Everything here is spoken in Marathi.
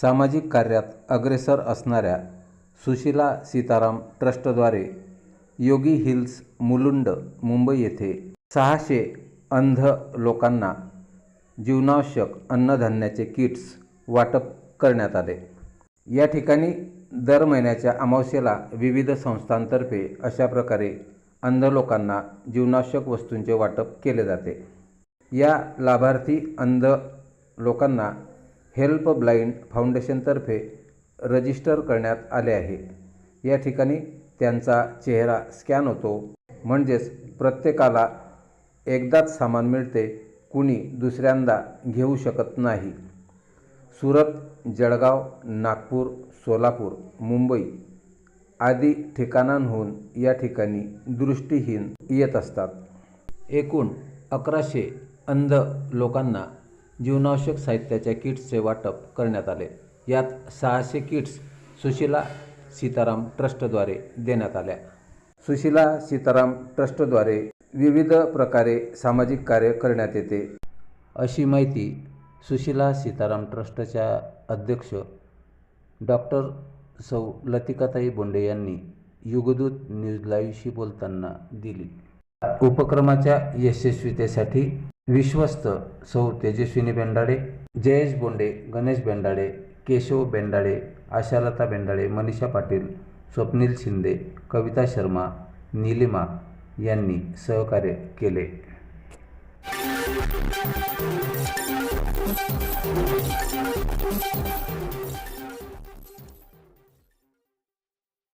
सामाजिक कार्यात अग्रेसर असणाऱ्या सुशीला सीताराम ट्रस्टद्वारे योगी हिल्स मुलुंड मुंबई येथे सहाशे अंध लोकांना जीवनावश्यक अन्नधान्याचे किट्स वाटप करण्यात आले. या ठिकाणी दर महिन्याच्या अमावस्येला विविध संस्थांतर्फे अशा प्रकारे अंध लोकांना जीवनावश्यक वस्तूंचे वाटप केले जाते. या लाभार्थी अंध लोकांना हेल्प ब्लाइंड फाउंडेशनतर्फे रजिस्टर करण्यात आले आहे. या ठिकाणी त्यांचा चेहरा स्कॅन होतो. म्हणजेच प्रत्येकाला एकदाच सामान मिळते. कुणी दुसऱ्यांदा घेऊ शकत नाही. सुरत जळगाव नागपूर सोलापूर मुंबई आदी ठिकाणांहून या ठिकाणी दृष्टीहीन येत असतात. एकूण अकराशे अंध लोकांना जीवनावश्यक साहित्याच्या किट्सचे वाटप करण्यात आले. यात सहाशे किट्स सुशीला सीताराम ट्रस्टद्वारे देण्यात आल्या. सुशीला सीताराम ट्रस्टद्वारे विविध प्रकारे सामाजिक कार्य करण्यात येते. अशी माहिती सुशीला सीताराम ट्रस्टच्या अध्यक्ष डॉक्टर सौ लतिकाताई बोंडे यांनी युगदूत न्यूज लाईव्हशी बोलताना दिली. उपक्रमाच्या यशस्वीतेसाठी विश्वस्त सौ तेजस्विनी बेंडाळे जयेश बोंडे गणेश बेंडाळे केशव बेंडाळे आशालता बेंडाळे मनीषा पाटील स्वप्नील शिंदे कविता शर्मा निलिमा यांनी सहकार्य केले.